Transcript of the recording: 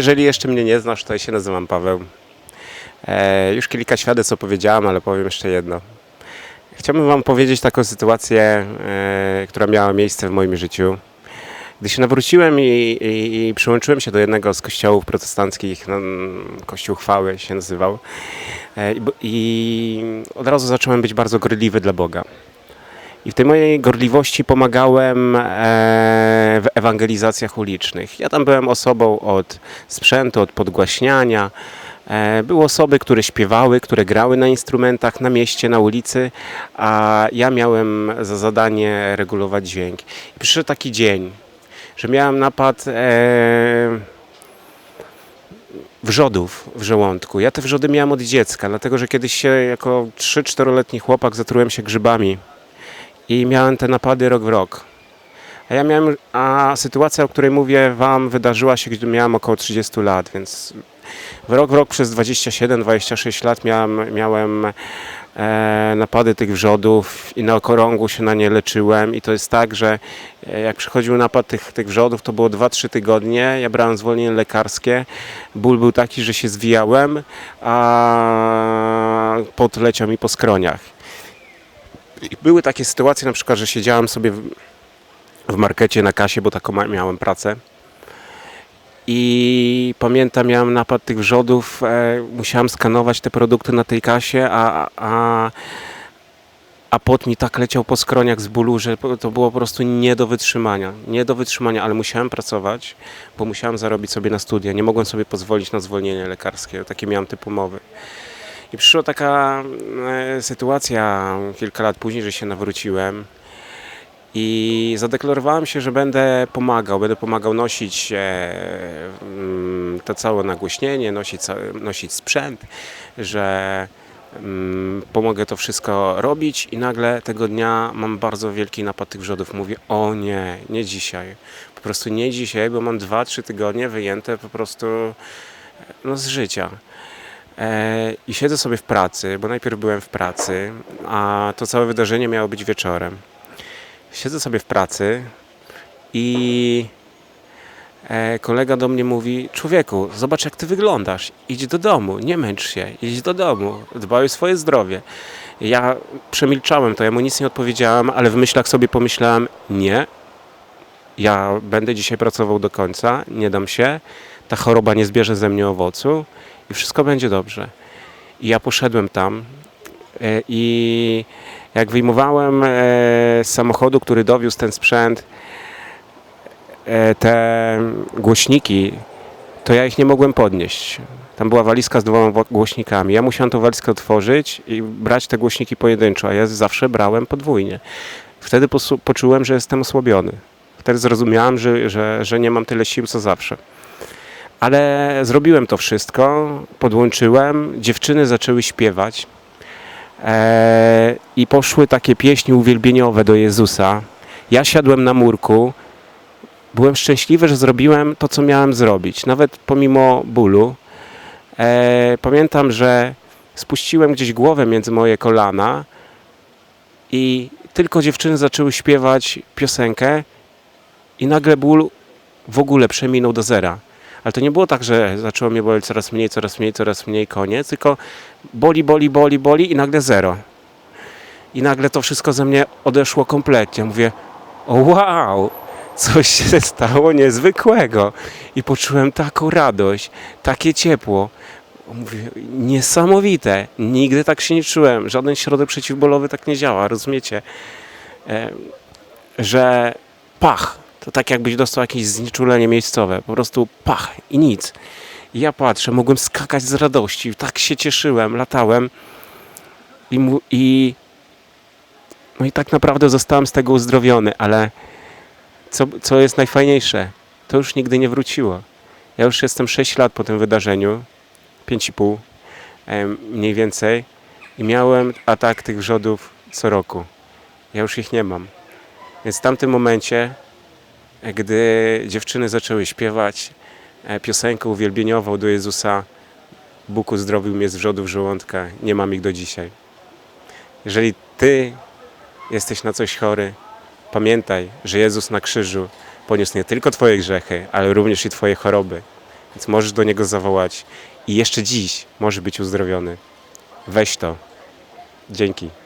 Jeżeli jeszcze mnie nie znasz, to ja się nazywam Paweł. E, już kilka świadectw opowiedziałam, ale powiem jeszcze jedno. Chciałbym Wam powiedzieć taką sytuację, e, która miała miejsce w moim życiu. Gdy się nawróciłem i, i, i przyłączyłem się do jednego z kościołów protestanckich, no, Kościół Chwały się nazywał, e, i, i od razu zacząłem być bardzo gorliwy dla Boga. I w tej mojej gorliwości pomagałem e, w ewangelizacjach ulicznych. Ja tam byłem osobą od sprzętu, od podgłaśniania. E, Były osoby, które śpiewały, które grały na instrumentach na mieście, na ulicy, a ja miałem za zadanie regulować dźwięk. I przyszedł taki dzień, że miałem napad e, wrzodów w żołądku. Ja te wrzody miałem od dziecka, dlatego że kiedyś się jako 3-4-letni chłopak zatrułem się grzybami i miałem te napady rok w rok. A ja miałem, a sytuacja, o której mówię Wam, wydarzyła się, gdy miałem około 30 lat, więc w rok w rok przez 27-26 lat miałem, miałem e, napady tych wrzodów i na okrągło się na nie leczyłem i to jest tak, że e, jak przychodził napad tych, tych wrzodów, to było 2-3 tygodnie, ja brałem zwolnienie lekarskie, ból był taki, że się zwijałem, a pot leciał mi po skroniach. Były takie sytuacje, na przykład, że siedziałem sobie w, w markecie na kasie, bo taką miałem pracę. I pamiętam, miałem napad tych wrzodów, e, musiałem skanować te produkty na tej kasie, a, a, a pot mi tak leciał po skroniach z bólu, że to było po prostu nie do wytrzymania. Nie do wytrzymania, ale musiałem pracować, bo musiałem zarobić sobie na studia. Nie mogłem sobie pozwolić na zwolnienie lekarskie. Takie miałem typ umowy. I przyszła taka e, sytuacja kilka lat później, że się nawróciłem i zadeklarowałem się, że będę pomagał, będę pomagał nosić e, mm, to całe nagłośnienie, nosić, nosić sprzęt, że mm, pomogę to wszystko robić i nagle tego dnia mam bardzo wielki napad tych wrzodów. Mówię, o nie, nie dzisiaj. Po prostu nie dzisiaj, bo mam 2-3 tygodnie wyjęte po prostu no, z życia. E, I siedzę sobie w pracy, bo najpierw byłem w pracy, a to całe wydarzenie miało być wieczorem. Siedzę sobie w pracy i e, kolega do mnie mówi: Człowieku, zobacz jak ty wyglądasz. Idź do domu, nie męcz się, idź do domu, dbaj o swoje zdrowie. Ja przemilczałem to, ja mu nic nie odpowiedziałem, ale w myślach sobie pomyślałem: Nie, ja będę dzisiaj pracował do końca, nie dam się, ta choroba nie zbierze ze mnie owocu i wszystko będzie dobrze. I ja poszedłem tam e, i jak wyjmowałem e, z samochodu, który dowiózł ten sprzęt, e, te głośniki, to ja ich nie mogłem podnieść. Tam była walizka z dwoma wo- głośnikami. Ja musiałem tą walizkę otworzyć i brać te głośniki pojedynczo, a ja zawsze brałem podwójnie. Wtedy poczułem, że jestem osłabiony. Wtedy zrozumiałem, że, że, że nie mam tyle sił co zawsze. Ale zrobiłem to wszystko, podłączyłem, dziewczyny zaczęły śpiewać e, i poszły takie pieśni uwielbieniowe do Jezusa. Ja siadłem na murku, byłem szczęśliwy, że zrobiłem to, co miałem zrobić, nawet pomimo bólu. E, pamiętam, że spuściłem gdzieś głowę między moje kolana i tylko dziewczyny zaczęły śpiewać piosenkę i nagle ból w ogóle przeminął do zera. Ale to nie było tak, że zaczęło mnie boleć coraz mniej, coraz mniej, coraz mniej, koniec, tylko boli, boli, boli, boli i nagle zero. I nagle to wszystko ze mnie odeszło kompletnie. Mówię, o wow, coś się stało niezwykłego. I poczułem taką radość, takie ciepło. Mówię, niesamowite. Nigdy tak się nie czułem. Żaden środek przeciwbólowy tak nie działa, rozumiecie? E, że pach, to tak jakbyś dostał jakieś znieczulenie miejscowe. Po prostu pach i nic. I ja patrzę, mogłem skakać z radości. Tak się cieszyłem, latałem. I, mu, i, no i tak naprawdę zostałem z tego uzdrowiony, ale co, co jest najfajniejsze, to już nigdy nie wróciło. Ja już jestem 6 lat po tym wydarzeniu, 5,5 em, mniej więcej, i miałem atak tych wrzodów co roku. Ja już ich nie mam. Więc w tamtym momencie, gdy dziewczyny zaczęły śpiewać e, piosenkę uwielbieniową do Jezusa, Bóg uzdrowił mnie z wrzodów żołądka, nie mam ich do dzisiaj. Jeżeli Ty jesteś na coś chory, pamiętaj, że Jezus na krzyżu poniósł nie tylko Twoje grzechy, ale również i Twoje choroby. Więc możesz do niego zawołać i jeszcze dziś może być uzdrowiony. Weź to. Dzięki.